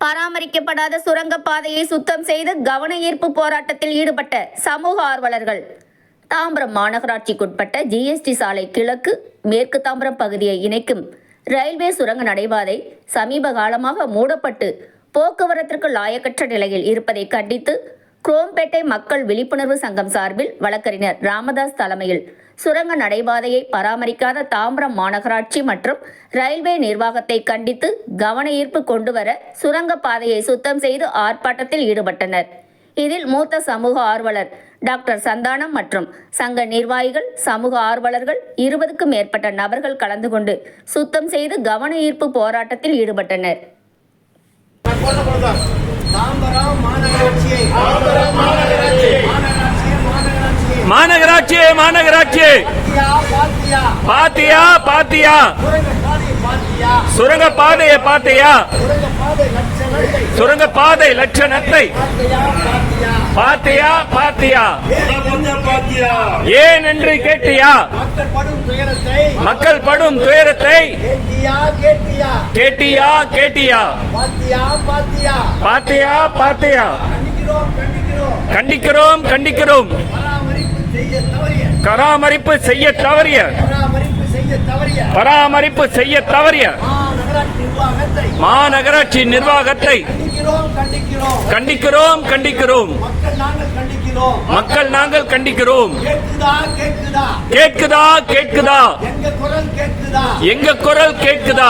பராமரிக்கப்படாத சுரங்கப்பாதையை சுத்தம் செய்து கவன ஈர்ப்பு போராட்டத்தில் ஈடுபட்ட சமூக ஆர்வலர்கள். தாம்பரம் மாநகராட்சிக்குட்பட்ட ஜிஎஸ்டி சாலை கிழக்கு மேற்கு தாம்பரம் பகுதியை இணைக்கும் ரயில்வே சுரங்க நடைபாதை சமீப காலமாக மூடப்பட்டு போக்குவரத்திற்கு லாயக்கற்ற நிலையில் இருப்பதை கண்டித்து குரோம்பேட்டை மக்கள் விழிப்புணர்வு சங்கம் சார்பில் வழக்கறிஞர் ராமதாஸ் தலைமையில் சுரங்க நடைபாதையை பராமரிக்காத தாம்பரம் மாநகராட்சி மற்றும் ரயில்வே நிர்வாகத்தை கண்டித்து கவன ஈர்ப்பு கொண்டுவர சுரங்க பாதையை சுத்தம் செய்து ஆர்ப்பாட்டத்தில் ஈடுபட்டனர். இதில் மூத்த சமூக ஆர்வலர் டாக்டர் சந்தானம் மற்றும் சங்க நிர்வாகிகள் சமூக ஆர்வலர்கள் இருபதுக்கும் மேற்பட்ட நபர்கள் கலந்து கொண்டு சுத்தம் செய்து கவன ஈர்ப்பு போராட்டத்தில் ஈடுபட்டனர். மாநகராட்சி மாநகராட்சி பாத்தியா பாத்தியா. சுரங்க பாதையை பாத்தியா. சுரங்க பாதை லட்ச நத்தை லட்சணத்தை. பாத்தியா பாத்தியா. ஏன் என்று கேட்டியா? மக்கள் படும் துயரத்தை. கேட்டியா கேட்டியா. பாத்தியா பாத்தியா. கண்டிக்கிறோம் கண்டிக்கிறோம். பராமரிப்பு செய்ய தவறிய. பராமரிப்பு செய்ய தவறிய. மாநகராட்சி நிர்வாகத்தை கண்டிக்கிறோம் கண்டிக்கிறோம். மக்கள் நாங்கள் கண்டிக்கிறோம். கேட்குதா கேட்குதா? எங்க குரல் கேட்குதா?